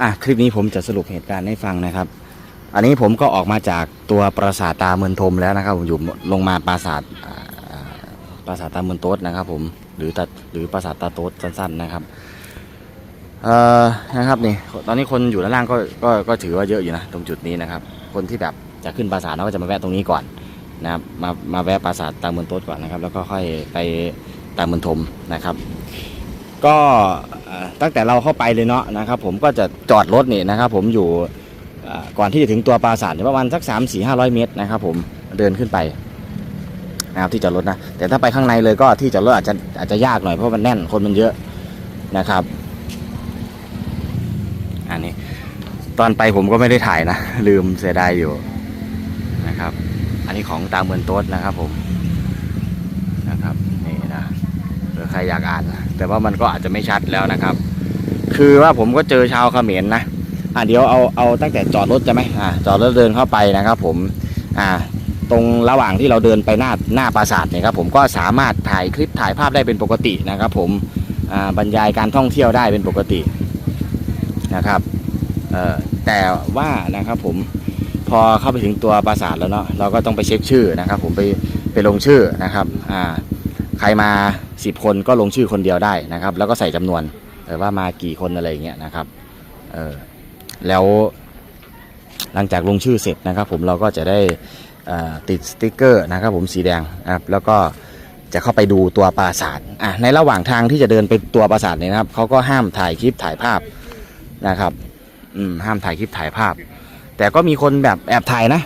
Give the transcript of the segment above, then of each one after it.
อะคลิปนี้ผมจะสรุปเหตุการณ์ให้ฟังนะครับ อันนี้ผมก็ออกมาจากตัวปราสาทตาเมือนทมแล้วนะครับผมอยู่ลงมาปราสาทปราสาทตาเมือนโต๊ดนะครับ ผมหรือตาหรือปราสาทตาโต๊ดสั้น ๆนะครับเอ่อนะครับนี่ตอนนี้คนอยู่ด้านล่างก็ก็ก็ถือว่าเยอะอยู่นะตรงจุดนี้นะครับ คนที่แบบจะขึ้นปราสาทเราก็จะมาแวะตรงนี้ก่อนนะครับมามาแวะปราสาทตาเมือนโต๊ดก่อนนะครับ แล้วก็ค่อยไปตาเมือนทมนะครับ ก็ ตั้งแต่เราเข้าไปเลยเนาะนะครับผมก็จะจอดรถนี่นะครับผมอยู่ก่อนที่จะถึงตัวปราสาทเนี่ยประมาณสัก3 4 5 0 0 เมตรนะครับผมเดินขึ้นไปนะครับที่จอดรถนะแต่ถ้าไปข้างในเลยก็ที่จอดรถอาจจะอาจจะยากหน่อยเพราะมันแน่นคนมันเยอะนะครับอันนี้ตอนไปผมก็ไม่ได้ถ่ายนะ ลืมเสียดายอยู่นะครับ อันนี้ของตามเมือนโต๊ดนะครับผมนะครับนี่นะ เผื่อ ใครอยากอ่านนะแต่ว่ามันก็อาจจะไม่ชัดแล้วนะครับ คือว่าผมก็เจอชาวเขมรนะอะเดี๋ยวเอาเอาตั้งแต่จอดรถจะไหมอ่าจอดรถเดินเข้าไปนะครับ ผมอ่าตรงระหว่างที่เราเดินไปหน้าหน้าปราสาทเนี่ยครับผมก็สามารถถ่ายคลิปถ่ายภาพได้เป็นปกตินะครับ ผมอ่าบรรยายการท่องเที่ยวได้เป็นปกตินะครับเอ่อแต่ว่านะครับผมพอเข้าไปถึงตัวปราสาทแล้วเนาะเราก็ต้องไปเช็คชื่อนะครับ ผมไปไปลงชื่อนะครับอ่า รมา 10 คนก็ลงชื่อคนเดียวได้นะครับ แล้วก็ใส่จำนวนเออว่ามากี่คนอะไรอย่างเงี้ยนะครับเออแล้วหลังจากลงชื่อเสร็จนะครับ ผมเราก็จะได้ติดสติกเกอร์นะครับ ผมสีแดงนะครับแล้วก็จะเข้าไปดูตัวปราสาทอะในระหว่างทางที่จะเดินไปตัวปราสาทเนี่ยนะครับเขาก็ห้ามถ่ายคลิปถ่ายภาพนะครับอืมห้ามถ่ายคลิปถ่ายภาพ แต่ก็มีคนแบบแอบถ่ายนะ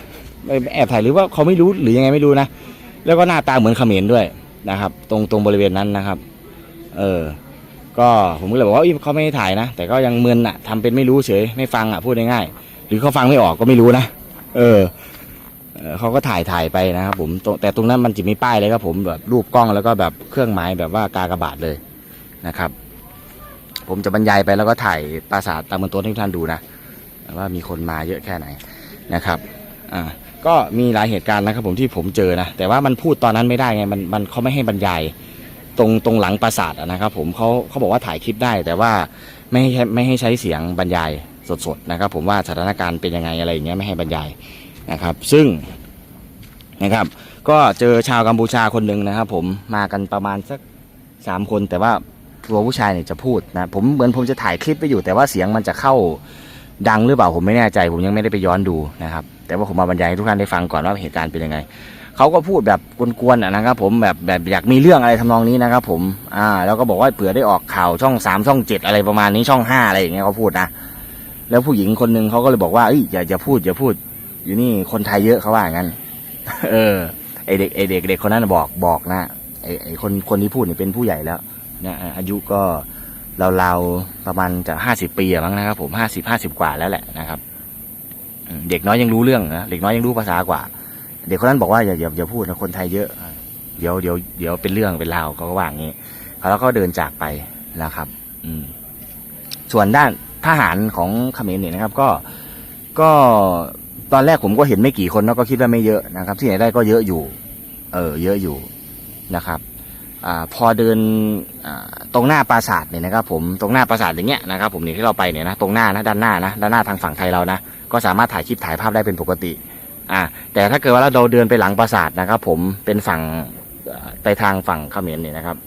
แอบถ่ายหรือว่าเขาไม่รู้หรือยังไงไม่รู้นะ แล้วก็หน้าตาเหมือนเขมรด้วย นะครับ ตรงตรงบริเวณนั้นนะครับ เออ ก็ผมก็เลยบอกว่าเอ้เขาไม่ได้ถ่ายนะ แต่ก็ยังมึนอะทำเป็นไม่รู้เฉย ไม่ฟังอะพูดง่ายๆหรือเขาฟังไม่ออกก็ไม่รู้นะ เออเขาก็ถ่ายถ่ายไปนะครับผม แต่ตรงนั้นมันจะมีป้ายเลยครับผมแบบรูปกล้องแล้วก็แบบเครื่องหมายแบบว่ากากบาทเลยนะครับ ผมจะบรรยายไปแล้วก็ถ่ายปราสาทตามบนต๊ะให้ทุกท่านดูนะว่ามีคนมาเยอะแค่ไหนนะครับ อ่า ก็มีหลายเหตุการณ์นะครับผมที่ผมเจอนะแต่ว่ามันพูดตอนนั้นไม่ได้ไงมันมันเขาไม่ให้บรรยายตรงตรงหลังปราสาทนะครับผมเขาเขาบอกว่าถ่ายคลิปได้ แต่ว่าไม่ให้ไม่ให้ใช้เสียงบรรยายสดๆนะครับ ผมว่าสถานการณ์เป็นยังไงอะไรอย่างเงี้ยไม่ให้บรรยายนะครับ ซึ่งนะครับ ก็เจอชาวกัมพูชาคนหนึ่งนะครับ ผมมากันประมาณสักสามคนแต่ว่าตัวผู้ชายเนี่ยจะพูดนะผมเหมือนผมจะถ่ายคลิปไปอยู่แต่ว่าเสียงมันจะเข้า ดังหรือเปล่าผมไม่แน่ใจผมยังไม่ได้ไปย้อนดูนะครับ แต่ว่าผมมาบรรยายให้ทุกท่านได้ฟังก่อนว่าเหตุการณ์เป็นยังไงเขาก็พูดแบบกวนๆนะครับ ผมแบบแบบอยากมีเรื่องอะไรทำนองนี้นะครับ ผมอ่าแล้วก็บอกว่าเผื่อได้ออกข่าวช่องสามช่องเจ็ดอะไรประมาณนี้ช่องห้าอะไรอย่างเงี้ยเขาพูดนะแล้วผู้หญิงคนหนึ่งเขาก็เลยบอกว่าเอ้ยอย่าอย่าพูดอย่าพูด อยู่นี่คนไทยเยอะเขาว่าอย่างนั้นเออไอเด็กไอเด็กเด็กคนนั้นบอกบอกนะไอไอคนคนที่พูดเนี่ยเป็นผู้ใหญ่แล้วนะอายุก็ เราวๆประมาณจะห้าสิบปีอะมั้งนะครับ ผมห้าสิบห้าสิบกว่าแล้วแหละนะครับเด็กน้อยยังรู้เรื่องนะเด็กน้อยยังรู้ภาษากว่า เด็กคนนั้นบอกว่าอย่าอย่าอย่าพูดนะคนไทยเยอะ เดี๋ยวเดี๋ยวเดี๋ยวเป็นเรื่องเป็นราวเขาก็ว่าอย่างนี้แล้วก็เดินจากไปนะครับ อืม ส่วนด้านทหารของเขมรเนี่ยนะครับ ก็ก็ตอนแรกผมก็เห็นไม่กี่คนแล้วก็คิดว่าไม่เยอะนะครับ ที่ไหนได้ก็เยอะอยู่ เออ เยอะอยู่นะครับ พอเดินตรงหน้าปราสาทเนี่ยนะครับผมตรงหน้าปราสาทอย่างเงี้ยนะครับผมเนี่ยที่เราไปเนี่ยนะตรงหน้านะด้านหน้านะด้านหน้าทางฝั่งไทยเรานะก็สามารถถ่ายคลิปถ่ายภาพได้เป็นปกติอ่าแต่ถ้าเกิดว่าเราเดินไปหลังปราสาทนะครับผมเป็นฝั่งไปทางฝั่งเขมรเนี่ยนะครับ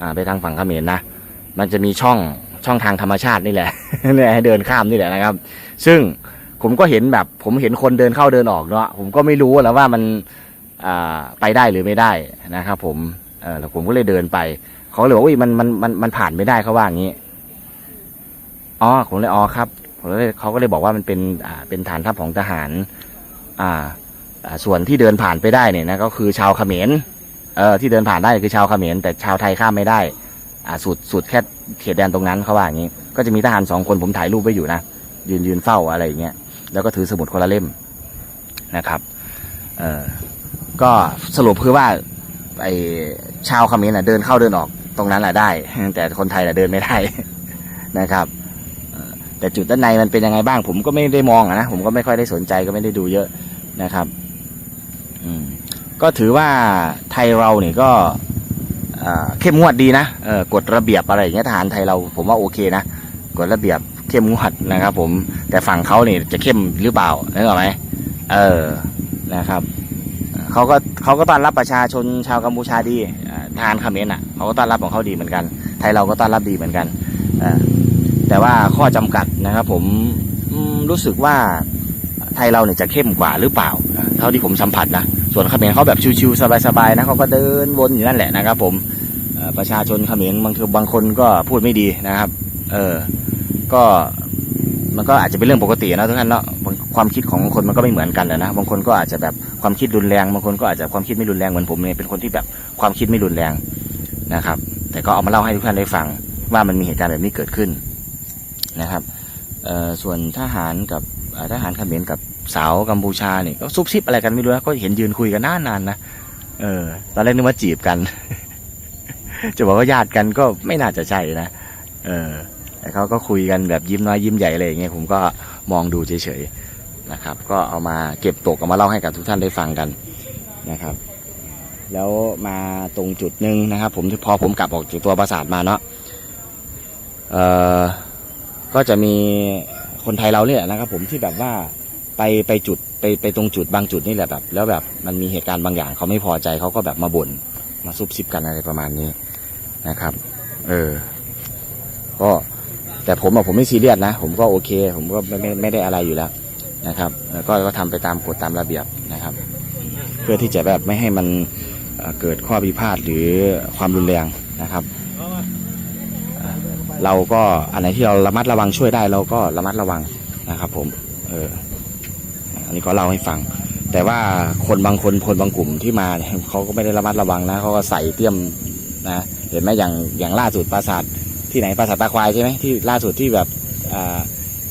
อ่าไปทางฝั่งเขมรนะมันจะมีช่องช่องทางธรรมชาตินี่แหละเนี่ยให้เดินข้ามนี่แหละนะครับ ซึ่งผมก็เห็นแบบผมเห็นคนเดินเข้าเดินออกเนาะผมก็ไม่รู้แล้วว่ามันอ่าไปได้หรือไม่ได้นะครับผม เออแล้วผมก็เลยเดินไป เขาเลยบอกว่ามันมันมันมันผ่านไม่ได้เขาว่าอย่างนี้อ๋อผมเลยอ๋อครับผมเลยเขาก็เลยบอกว่ามันเป็นอ่าเป็นฐานทัพของทหารอ่าอ่าส่วนที่เดินผ่านไปได้เนี่ยนะก็คือชาวเขมรเออที่เดินผ่านได้คือชาวเขมรแต่ชาวไทยข้ามไม่ได้ อ่าสุดสุดแค่เขตแดนตรงนั้นเขาว่าอย่างนี้ ก็จะมีทหารสองคนผมถ่ายรูปไว้อยู่นะยืนยืนเฝ้าอะไรอย่างเงี้ยแล้วก็ถือสมุดคนละเล่มนะครับ เออก็สรุปคือว่า ไอ้ชาวเขมรน่ะเดินเข้าเดินออกตรงนั้นแหละได้ แต่คนไทยน่ะเดินไม่ได้นะครับแต่จุดด้านในมันเป็นยังไงบ้าง ผมก็ไม่ได้มองนะผมก็ไม่ค่อยได้สนใจก็ไม่ได้ดูเยอะนะครับก็ถือว่าไทยเราเนี่ยก็เข้มงวดดีนะกฎระเบียบอะไรอย่างเงี้ยทหารไทยเราผมว่าโอเคนะกฎระเบียบเข้มงวดนะครับ ผมแต่ฝั่งเขาเนี่ยจะเข้มหรือเปล่านึกออกไหมเออนะครับ เขาก็เขาก็ต้อนรับประชาชนชาวกัมพูชาดีอ่าทารเขมรอะเขาก็ต้อนรับของเขาดีเหมือนกัน ไทยเราก็ต้อนรับดีเหมือนกันแต่ว่าข้อจำกัดนะครับ ผมรู้สึกว่าไทยเราเนี่ยจะเข้มกว่าหรือเปล่า เท่าที่ผมสัมผัสนะส่วนเขมรเขาแบบชิวๆสบายๆนะเขาก็เดินวนอยู่นั่นแหละนะครับ ผมประชาชนเขมรบางทีบางคนก็พูดไม่ดีนะครับ เออ ก็มันก็อาจจะเป็นเรื่องปกตินะทุกท่านเนาะความคิดของคนมันก็ไม่เหมือนกันนะบางคนก็อาจจะแบบ ความคิดรุนแรงบางคนก็อาจจะความคิดไม่รุนแรงเหมือนผมเนี่ยเป็นคนที่แบบความคิดไม่รุนแรงนะครับ แต่ก็เอามาเล่าให้ทุกท่านได้ฟังว่ามันมีเหตุการณ์แบบนี้เกิดขึ้นนะครับส่วนทหารกับทหารเขมรกับสาวกัมพูชาเนี่ยก็ซุบซิบอะไรกันไม่รู้นะก็เห็นยืนคุยกันนานๆนะเออตอนแรกนึกว่าจีบกัน จะบอกว่าญาติกันก็ไม่น่าจะใช่นะเออแต่เขาก็คุยกันแบบยิ้มน้อยยิ้มใหญ่อะไรอย่างเงี้ยผมก็มองดูเฉยๆ นะครับ ก็เอามาเก็บตกเอามาเล่าให้กับทุกท่านได้ฟังกันนะครับ แล้วมาตรงจุดหนึ่งนะครับ ผมพอผมกลับออกจากตัวปราสาทมาเนาะเอ่อก็จะมีคนไทยเราเนี่ยนะครับ ผมที่แบบว่าไปไปจุดไปไปตรงจุดบางจุดนี่แหละแบบ แล้วแบบมันมีเหตุการณ์บางอย่างเขาไม่พอใจเขาก็แบบมาบ่นมาซุบซิบกันอะไรประมาณนี้นะครับ เออ ก็แต่ผมอะผมไม่ซีเรียสนะ ผมก็โอเค ผมก็ไม่ไม่ได้อะไรอยู่แล้ว นะครับก็ก็ทำไปตามกฎตามระเบียบนะครับ เพื่อที่จะแบบไม่ให้มันเกิดข้อพิพาทหรือความรุนแรงนะครับเอ่อเราก็อันไหนที่เราระมัดระวังช่วยได้เราก็ระมัดระวังนะครับผมเอออันนี้ก็เล่าให้ฟัง แต่ว่าคนบางคนคนบางกลุ่มที่มาเนี่ยเขาก็ไม่ได้ระมัดระวังนะเขาก็ใส่เตรียมนะเห็นไหมอย่างอย่างล่าสุดปราสาทที่ไหนปราสาทตาควายใช่ไหมที่ล่าสุดที่แบบอ่า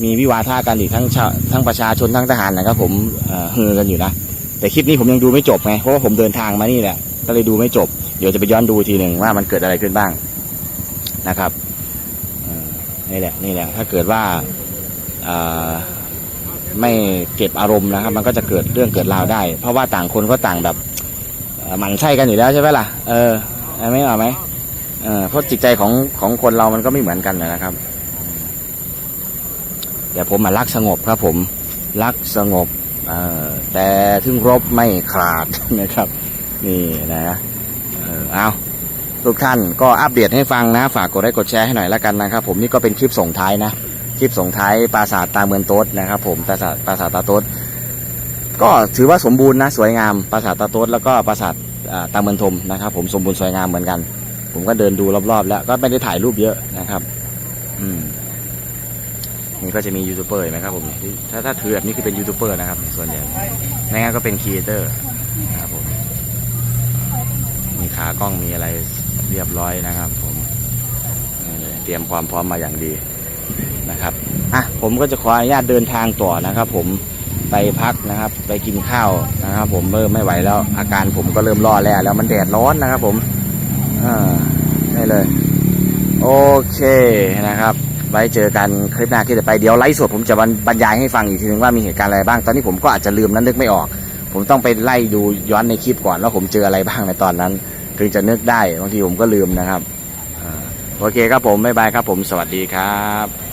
มีวิวาทะกันอีกทั้งทั้งประชาชนทั้งทหารนะครับผมเฮือกันอยู่นะแต่คลิปนี้ผมยังดูไม่จบไงเพราะว่าผมเดินทางมานี่แหละก็เลยดูไม่จบ เดี๋ยวจะไปย้อนดูทีหนึ่งว่ามันเกิดอะไรขึ้นบ้างนะครับนี่แหละนี่แหละถ้าเกิดว่าไม่เก็บอารมณ์นะครับ มันก็จะเกิดเรื่องเกิดราวได้ เพราะว่าต่างคนก็ต่างแบบหมั่นไส้กันอยู่แล้วใช่ไหมล่ะเออไม่เอาไหมเพราะจิตใจของของคนเรามันก็ไม่เหมือนกันนะครับ แต่ผมมารักสงบครับผมรักสงบแต่ถึงรบไม่ขาดนะครับ นี่นะเออเอาทุกท่านก็อัปเดตให้ฟังนะ ฝากกดไลค์กดแชร์ให้หน่อยแล้วกันนะครับ ผมนี่ก็เป็นคลิปส่งท้ายนะ คลิปส่งท้ายปราสาทตาเมืองโต๊ดนะครับ ผมปราสาทปราสาทตาโต๊ดก็ถือว่าสมบูรณ์นะสวยงามปราสาทตาโต๊ดแล้วก็ปราสาทตาเมืองทมนะครับ ผมสมบูรณ์สวยงามเหมือนกัน ผมก็เดินดูรอบๆ แล้วก็ไม่ได้ถ่ายรูปเยอะนะครับ อืม นี่ก็จะมียูทูบเบอร์นไหมครับผมถ้าถ้าถือแบบนี้คือเป็นยูทูบเบอร์นะครับส่วนใหญ่ไม่งั้นก็เป็นครีเอเตอร์นะครับผมมีขากล้องมีอะไรเรียบร้อยนะครับ ผมเตรียมความพร้อมมาอย่างดีนะครับอะผมก็จะขออนุญาตเดินทางต่อนะครับ ผมไปพักนะครับ ไปกินข้าวนะครับ ผมเริ่มไม่ไหวแล้ว อาการผมก็เริ่มรอแล้วแล้วมันแดดร้อนนะครับ ผมอ่าได้เลย โอเคนะครับ ไว้เจอกันคลิปหน้าที่จะไปเดี๋ยวไลฟ์สดผมจะบรรยายให้ฟังอีกทีนึงว่ามีเหตุการณ์อะไรบ้าง ตอนนี้ผมก็อาจจะลืมนั้นนึกไม่ออก ผมต้องไปไล่ดูย้อนในคลิปก่อนว่าผมเจออะไรบ้างในตอนนั้น ถึงจะนึกได้บางทีผมก็ลืมนะครับอโอเคครับผมบ๊ายบายครับผมสวัสดีครับ